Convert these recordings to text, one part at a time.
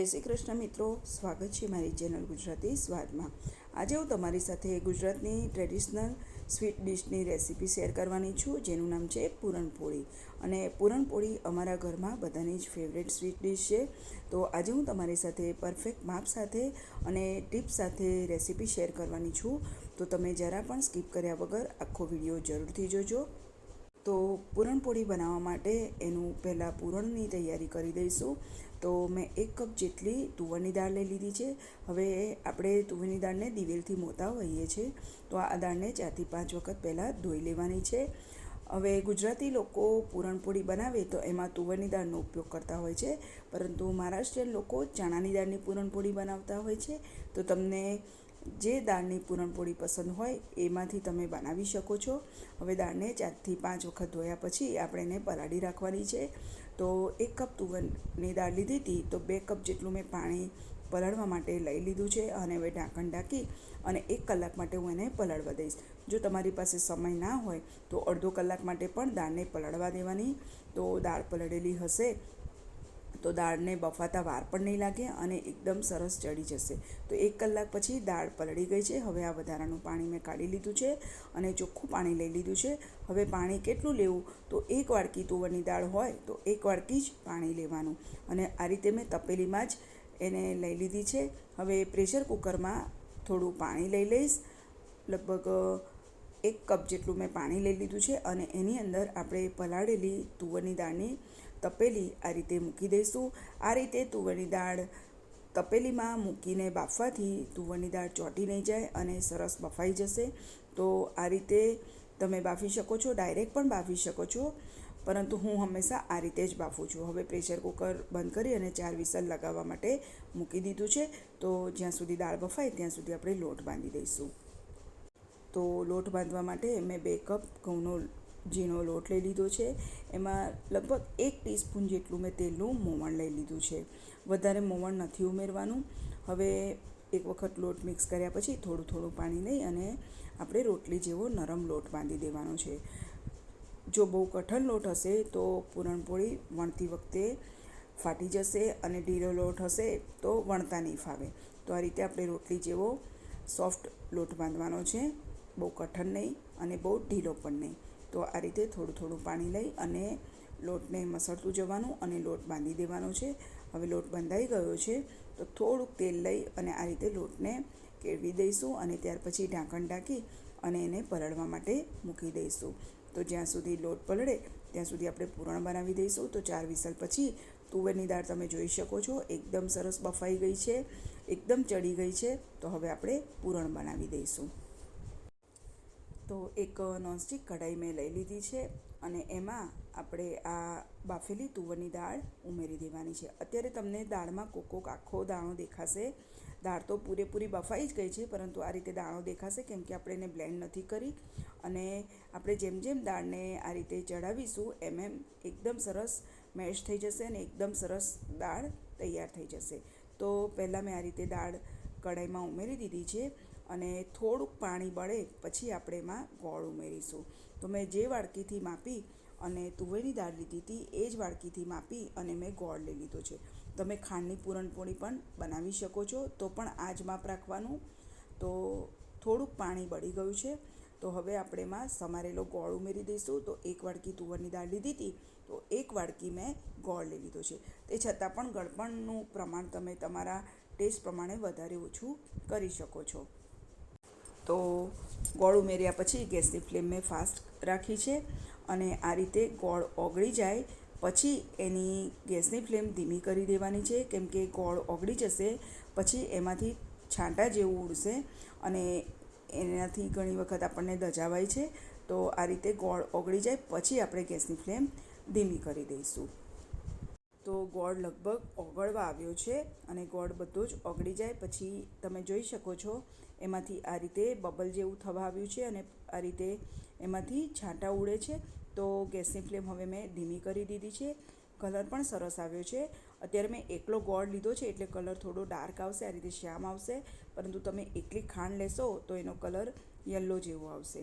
જય શ્રી કૃષ્ણ મિત્રો, સ્વાગત છે મારી ચેનલ ગુજરાતી સ્વાદમાં. આજે હું તમારી સાથે ગુજરાતની ટ્રેડિશનલ સ્વીટ ડિશની રેસીપી શેર કરવાની છું, જેનું નામ છે પૂરણપોળી. અને પૂરણપોળી અમારા ઘરમાં બધાની જ ફેવરેટ સ્વીટ ડિશ છે. તો આજે હું તમારી સાથે પરફેક્ટ માપ સાથે અને ટિપ્સ સાથે રેસીપી શેર કરવાની છું. તો તમે જરા પણ સ્કીપ કર્યા વગર આખો વીડિયો જરૂરથી જોજો. તો પૂરણપોળી બનાવવા માટે એનું પહેલાં પૂરણની તૈયારી કરી દઈશું. તો મેં એક કપ જેટલી તુવરની દાળ લઈ લીધી છે. હવે આપણે તુવેરની દાળને દિવેલથી મોતા હોઈએ છીએ. તો આ દાળને ચારથી પાંચ વખત પહેલાં ધોઈ લેવાની છે. હવે ગુજરાતી લોકો પૂરણપોળી બનાવે તો એમાં તુવરની દાળનો ઉપયોગ કરતા હોય છે. પરંતુ મહારાષ્ટ્રીયન લોકો ચણાની દાળની પૂરણપોળી બનાવતા હોય છે. તો તમને જે દાળની પૂરણપોળી પસંદ હોય એમાંથી તમે બનાવી શકો છો. હવે દાળને ચારથી પાંચ વખત ધોયા પછી આપણે એને પલાળી રાખવાની છે. તો એક કપ તુવરની દાળ લીધી હતી તો બે કપ જેટલું મેં પાણી પલાળવા માટે લઈ લીધું છે અને હવે ઢાંકણ ઢાંકી અને એક કલાક માટે હું એને પલાળવા દઈશ. જો તમારી પાસે સમય ના હોય તો અડધો કલાક માટે પણ દાળને પલાળવા દેવાની. તો દાળ પલળેલી હશે તો દાળને બફાતા વાર પણ નહીં લાગે અને એકદમ સરસ ચડી જશે. તો એક કલાક પછી દાળ પલળી ગઈ છે. હવે આ વધારાનું પાણી મેં કાઢી લીધું છે અને ચોખ્ખું પાણી લઈ લીધું છે. હવે પાણી કેટલું લેવું? તો એક વાડકી તુવરની દાળ હોય તો એક વાડકી જ પાણી લેવાનું. અને આ રીતે મેં તપેલીમાં જ એને લઈ લીધી છે. હવે પ્રેશર કુકરમાં થોડું પાણી લઈ લઈશ. લગભગ એક કપ જેટલું મેં પાણી લઈ લીધું છે અને એની અંદર આપણે પલાળેલી તુવરની દાળની તપેલી આ રીતે મૂકી દઈશું. આ રીતે તુવરની દાળ તપેલીમાં મૂકીને બાફવાથી તુવરની દાળ ચોંટી નહીં જાય અને સરસ બફાઈ જશે. તો આ રીતે તમે બાફી શકો છો, ડાયરેક્ટ પણ બાફી શકો છો, પરંતુ હું હંમેશા આ રીતે જ બાફું છું. હવે પ્રેશર કુકર બંધ કરી અને ચાર વિસલ લગાવવા માટે મૂકી દીધું છે. તો જ્યાં સુધી દાળ બફાય ત્યાં સુધી આપણે લોટ બાંધી દઈશું. તો લોટ બાંધવા માટે મેં બે કપ ઘઉંનો, ઝીણો લોટ લઈ લીધો છે. એમાં લગભગ એક ટીસ્પૂન જેટલું મેં તેલનું મોવણ લઈ લીધું છે. વધારે મોવણ નથી ઉમેરવાનું. હવે એક વખત લોટ મિક્સ કર્યા પછી થોડું થોડું પાણી લઈ અને આપણે રોટલી જેવો નરમ લોટ બાંધી દેવાનો છે. જો બહુ કઠણ લોટ હશે તો પૂરણપોળી વણતી વખતે ફાટી જશે અને ઢીલો લોટ હશે તો વણતા નહીં ફાવે. તો આ રીતે આપણે રોટલી જેવો સોફ્ટ લોટ બાંધવાનો છે. બહુ કઠણ નહીં અને બહુ ઢીલો પણ નહીં. તો આ રીતે થોડું થોડું પાણી લઈ અને લોટને મસળતું જવાનું અને લોટ બાંધી દેવાનો છે. હવે લોટ બંધાઈ ગયો છે, તો થોડુંક તેલ લઈ અને આ રીતે લોટને કેળવી દઈશું અને ત્યાર પછી ઢાંકણ ઢાંકી અને એને પલળવા માટે મૂકી દઈશું. તો જ્યાં સુધી લોટ પલળે, ત્યાં સુધી આપણે પૂરણ બનાવી દઈશું. તો ચાર વિસલ પછી તુવેરની દાળ તમે જોઈ શકો છો, એકદમ સરસ બફાઈ ગઈ છે, એકદમ ચડી ગઈ છે. તો હવે આપણે પૂરણ બનાવી દઈશું. તો એક નોનસ્ટિક કઢાઈ મેં લઈ લીધી છે અને એમાં આપણે આ બાફેલી તુવરની દાળ ઉમેરી દેવાની છે. અત્યારે તમને દાળમાં કોક કોક આખો દાણો દેખાશે. દાળ તો પૂરેપૂરી બફાઈ જ ગઈ છે, પરંતુ આ રીતે દાણો દેખાશે કેમ કે આપણે એને બ્લેન્ડ નથી કરી. અને આપણે જેમ જેમ દાળને આ રીતે ચડાવીશું એમ એમ એકદમ સરસ મેશ થઈ જશે અને એકદમ સરસ દાળ તૈયાર થઈ જશે. તો પહેલાં મેં આ રીતે દાળ કઢાઈમાં ઉમેરી દીધી છે. અને થોડુંક પાણી બળે પછી આપણે એમાં ગોળ ઉમેરીશું. તો મેં જે વાડકીથી માપી અને તુવેરની દાળ લીધી હતી, એ જ વાડકીથી માપી અને મેં ગોળ લઈ લીધો છે. તમે ખાંડની પૂરણપોળી પણ બનાવી શકો છો. તો પણ આ જ માપ રાખવાનું. તો થોડુંક પાણી બળી ગયું છે. તો હવે આપણે એમાં સમારેલો ગોળ ઉમેરી દઈશું. તો એક વાડકી તુવરની દાળ લીધી હતી, તો એક વાડકી મેં ગોળ લઈ લીધો છે. તે છતાં પણ ગળપણનું પ્રમાણ તમે તમારા ટેસ્ટ પ્રમાણે વધારે ઓછું કરી શકો છો. તો ગોળ ઉમેર્યા પછી ગેસની ફ્લેમ મેં ફાસ્ટ રાખી છે અને આ રીતે ગોળ ઓગળી જાય પછી એની ગેસની ફ્લેમ ધીમી કરી દેવાની છે કેમ કે ગોળ ઓગળી જશે પછી એમાંથી છાંટા જેવું ઉડશે અને એનાથી ઘણી વખત આપણને દજાવાય છે. તો આ રીતે ગોળ ઓગળી જાય પછી આપણે ગેસની ફ્લેમ ધીમી કરી દઈશું. તો ગોળ લગભગ ઓગળવા આવ્યો છે અને ગોળ બધો જ ઓગળી જાય. પછી તમે જોઈ શકો છો એમાંથી આ રીતે બબલ જેવું થવા આવ્યું છે અને આ રીતે એમાંથી છાંટા ઉડે છે. તો ગેસની ફ્લેમ હવે મેં ધીમી કરી દીધી છે. કલર પણ સરસ આવ્યો છે. અત્યારે મેં એકલો ગોળ લીધો છે એટલે કલર થોડો ડાર્ક આવશે, આ રીતે શ્યામ આવશે. પરંતુ તમે એકલી ખાંડ લેશો તો એનો કલર યલો જેવો આવશે.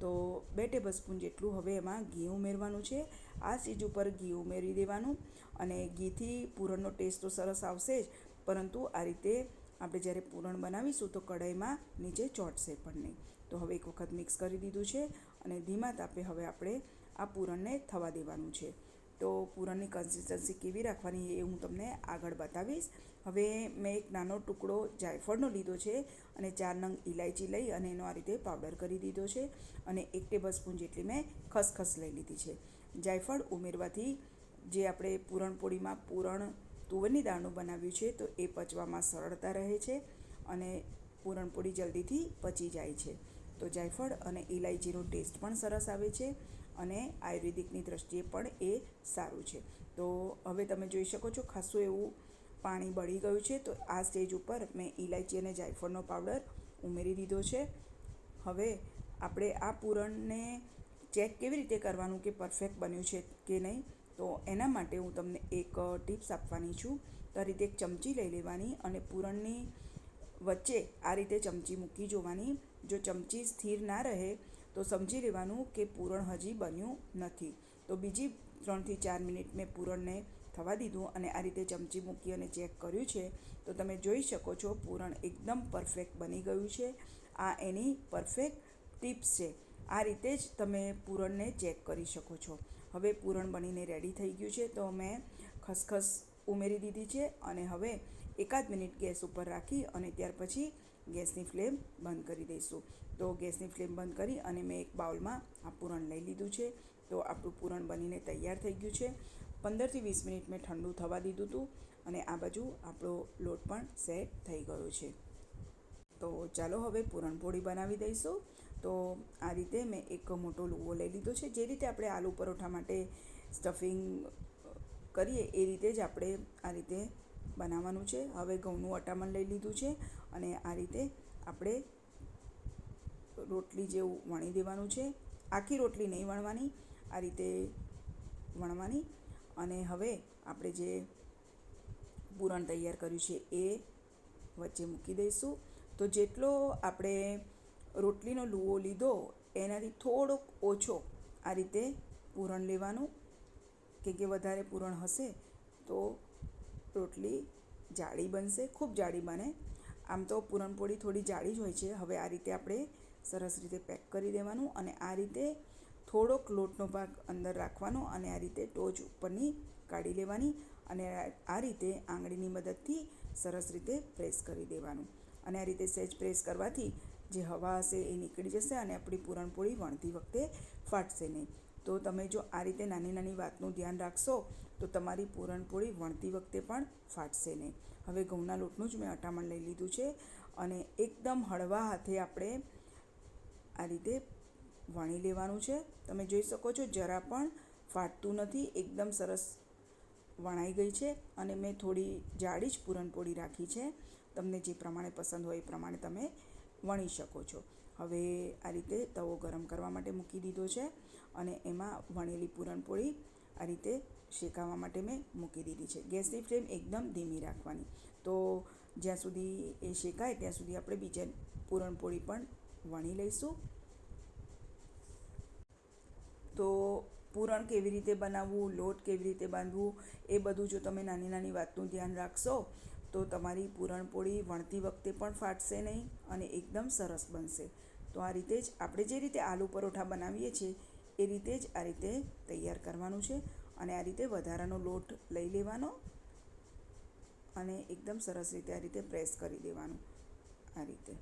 તો બે ટેબલ સ્પૂન જેટલું હવે એમાં ઘી ઉમેરવાનું છે. આ સીજ ઉપર ઘી ઉમેરી દેવાનું અને ઘીથી પૂરણનો ટેસ્ટ તો સરસ આવશે જ. પરંતુ આ રીતે આપણે જ્યારે પૂરણ બનાવીશું તો કઢાઈમાં નીચે ચોંટશે પણ નહીં. તો હવે એક વખત મિક્સ કરી દીધું છે અને ધીમા તાપે હવે આપણે આ પૂરણને થવા દેવાનું છે. તો પૂરણની કન્સિસ્ટન્સી કેવી રાખવાની એ હું તમને આગળ બતાવીશ. હવે મેં એક નાનો ટુકડો જાયફળનો લીધો છે અને ચાર નંગ ઇલાયચી લઈ અને એનો આ રીતે પાવડર કરી દીધો છે અને એક ટેબલ સ્પૂન જેટલી મેં ખસખસ લઈ લીધી છે. જાયફળ ઉમેરવાથી જે આપણે પૂરણપોળીમાં પૂરણ તુવેરની દાળનું બનાવ્યું છે તો એ પચવામાં સરળતા રહે છે અને પૂરણપોળી જલ્દીથી પચી જાય છે. તો જાયફળ અને ઇલાયચીનો ટેસ્ટ પણ સરસ આવે છે અને આયુર્વેદિકની દ્રષ્ટિએ પણ એ સારું છે. તો હવે તમે જોઈ શકો છો ખાસું એવું પાણી બળી ગયું છે તો આ સ્ટેજ ઉપર મેં ઇલાયચી અને જાયફળનો પાવડર ઉમેરી દીધો છે. હવે આપણે આ પૂરણને ચેક કેવી રીતે કરવાનું કે પરફેક્ટ બન્યું છે કે નહીં તો એના માટે હું તમને એક ટિપ્સ આપવાની છું. તો આ રીતે એક ચમચી લઈ લેવાની અને પૂરણની વચ્ચે આ રીતે ચમચી મૂકી જોવાની. જો ચમચી સ્થિર ના રહે, તો સમજી લેવાનું કે પૂરણ હજી બન્યું નથી. તો બીજી ત્રણથી ચાર મિનિટ મેં પૂરણને થવા દીધું અને આ રીતે ચમચી મૂકી અને ચેક કર્યું છે. તો તમે જોઈ શકો છો પૂરણ એકદમ પરફેક્ટ બની ગયું છે. આ એની પરફેક્ટ ટિપ્સ છે. આ રીતે જ તમે પૂરણને ચેક કરી શકો છો. હવે પૂરણ બનીને રેડી થઈ ગયું છે. તો મેં ખસખસ ઉમેરી દીધી છે અને હવે એકાદ મિનિટ ગેસ ઉપર રાખી અને ત્યાર પછી ગેસની ફ્લેમ બંધ કરી દઈશું. તો ગેસની ફ્લેમ બંધ કરી અને મેં એક બાઉલમાં આ પૂરણ લઈ લીધું છે. તો આપણું પૂરણ બનીને તૈયાર થઈ ગયું છે. પંદરથી વીસ મિનિટ મેં ઠંડુ થવા દીધું હતું અને આ બાજુ આપણો લોટ પણ સેટ થઈ ગયો છે. તો ચાલો હવે પૂરણપોળી બનાવી દઈશું. તો આ રીતે મેં એક મોટો લુવો લઈ લીધો છે. જે રીતે આપણે આલુ પરોઠા માટે સ્ટફિંગ કરીએ એ રીતે જ આપણે આ રીતે બનાવવાનું છે. હવે ઘઉંનું અટામણ લઈ લીધું છે અને આ રીતે આપણે રોટલી જેવું વણી દેવાનું છે. આખી રોટલી નહીં વણવાની, આ રીતે વણવાની અને હવે આપણે જે પૂરણ તૈયાર કર્યું છે એ વચ્ચે મૂકી દઈશું. તો જેટલો આપણે રોટલીનો લુવો લીધો, એનાથી થોડોક ઓછો આ રીતે પૂરણ લેવાનું. કે કે વધારે પૂરણ હશે તો રોટલી જાડી બનશે, ખૂબ જાડી બને. આમ તો પૂરણપોળી થોડી જાડી જ હોય છે. હવે આ રીતે આપણે સરસ રીતે પેક કરી દેવાનું અને આ રીતે થોડોક લોટનો ભાગ અંદર રાખવાનો અને આ રીતે ટોચ ઉપરની કાઢી લેવાની અને આ રીતે આંગળીની મદદથી સરસ રીતે પ્રેસ કરી દેવાનું. અને આ રીતે સહેજ પ્રેસ કરવાથી જે હવા હશે એ નીકળી જશે અને આપણી પૂરણપોળી વણતી વખતે ફાટશે નહીં. તો તમે જો આ રીતે નાની નાની વાતનું ધ્યાન રાખશો, તો તમારી પૂરણપોળી વણતી વખતે પણ ફાટશે નહીં. હવે ઘઉંના લોટનું જ મેં અટામણ લઈ લીધું છે અને એકદમ હળવા હાથે આપણે આ રીતે વણી લેવાનું છે. તમે જોઈ શકો છો જરા પણ ફાટતું નથી, એકદમ સરસ વણાઈ ગઈ છે અને મેં થોડી જાડી જ પૂરણપોળી રાખી છે. તમને જે પ્રમાણે પસંદ હોય એ પ્રમાણે તમે વણી શકો છો. હવે આ રીતે તવો ગરમ કરવા માટે મૂકી દીધો છે અને એમાં વણેલી પૂરણપોળી આ રીતે શેકાવા માટે મેં મૂકી દીધી છે. ગેસની ફ્લેમ એકદમ ધીમી રાખવાની. તો જ્યાં સુધી એ શેકાય ત્યાં સુધી આપણે બીજા પૂરણપોળી પણ વણી લઈશું. તો પૂરણ કેવી રીતે બનાવવું, લોટ કેવી રીતે બાંધવું એ બધું જો તમે નાની નાની વાતનું ધ્યાન રાખશો તો તમારી પૂરણપોળી વણતી વખતે પણ ફાટશે નહીં અને એકદમ સરસ બનશે. તો આ રીતે જ આપણે જે રીતે આલુ પરોઠા બનાવીએ છીએ, એ રીતે જ આ રીતે તૈયાર કરવાનું છે અને આ રીતે વધારાનો લોટ લઈ લેવાનો અને એકદમ સરસ રીતે આ રીતે પ્રેસ કરી દેવાનું આ રીતે.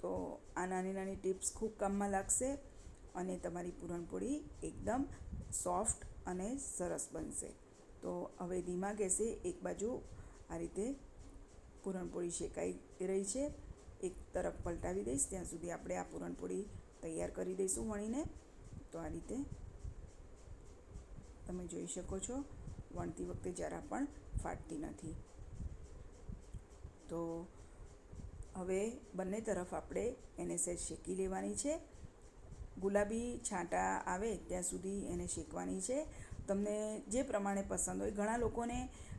તો આ નાની નાની ટિપ્સ ખૂબ કામમાં લાગશે અને તમારી પૂરણપોળી એકદમ સોફ્ટ અને સરસ બનશે. તો હવે ધીમા ગેસે એક બાજુ આ રીતે પૂરણપોળી શેકાઈ રહી છે. એક તરફ પલટાવી દઈશ, ત્યાં સુધી આપણે આ પૂરણપોળી તૈયાર કરી દઈશું વણીને. તો આ રીતે તમે જોઈ શકો છો, વણતી વખતે જરા પણ ફાટતી નથી. તો હવે બંને તરફ આપણે એને સહેજ શેકી લેવાની છે. ગુલાબી છાંટા આવે ત્યાં સુધી એને શેકવાની છે. તમને જે પ્રમાણે પસંદ હોય, ઘણા લોકોને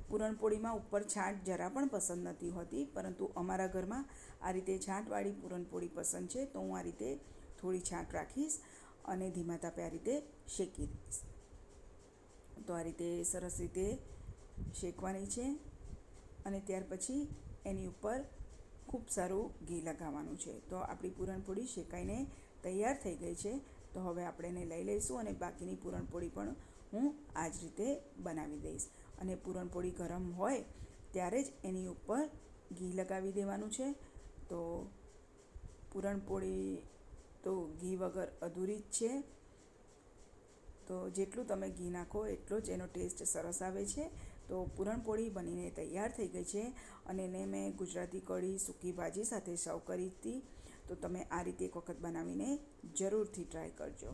પૂરણપોળીમાં ઉપર છાંટ જરા પણ પસંદ નથી હોતી, પરંતુ અમારા ઘરમાં આ રીતે છાંટવાળી પૂરણપોળી પસંદ છે, તો હું આ રીતે થોડી છાંટ રાખીશ અને ધીમા તાપે આ રીતે શેકી દઈશ. તો આ રીતે સરસ રીતે શેકવાની છે અને ત્યાર પછી એની ઉપર ખૂબ સારું ઘી લગાવવાનું છે. તો આપણી પૂરણપોળી શેકાઈને તૈયાર થઈ ગઈ છે, તો હવે આપણે એને લઈ લઈશું અને બાકીની પૂરણપોળી પણ હું આ જ રીતે બનાવી દઈશ. અને પૂરણપોળી ગરમ હોય ત્યારે જ એની ઉપર ઘી લગાવી દેવાનું છે. તો પૂરણપોળી તો ઘી વગર અધૂરી જ છે. તો જેટલું તમે ઘી નાખો એટલો જ એનો ટેસ્ટ સરસ આવે છે. તો પૂરણપોળી બનીને તૈયાર થઈ ગઈ છે અને એને મેં ગુજરાતી કઢી, સૂકી ભાજી સાથે સર્વ કરી હતી. તો તમે આ રીતે એક વખત બનાવીને જરૂરથી ટ્રાય કરજો.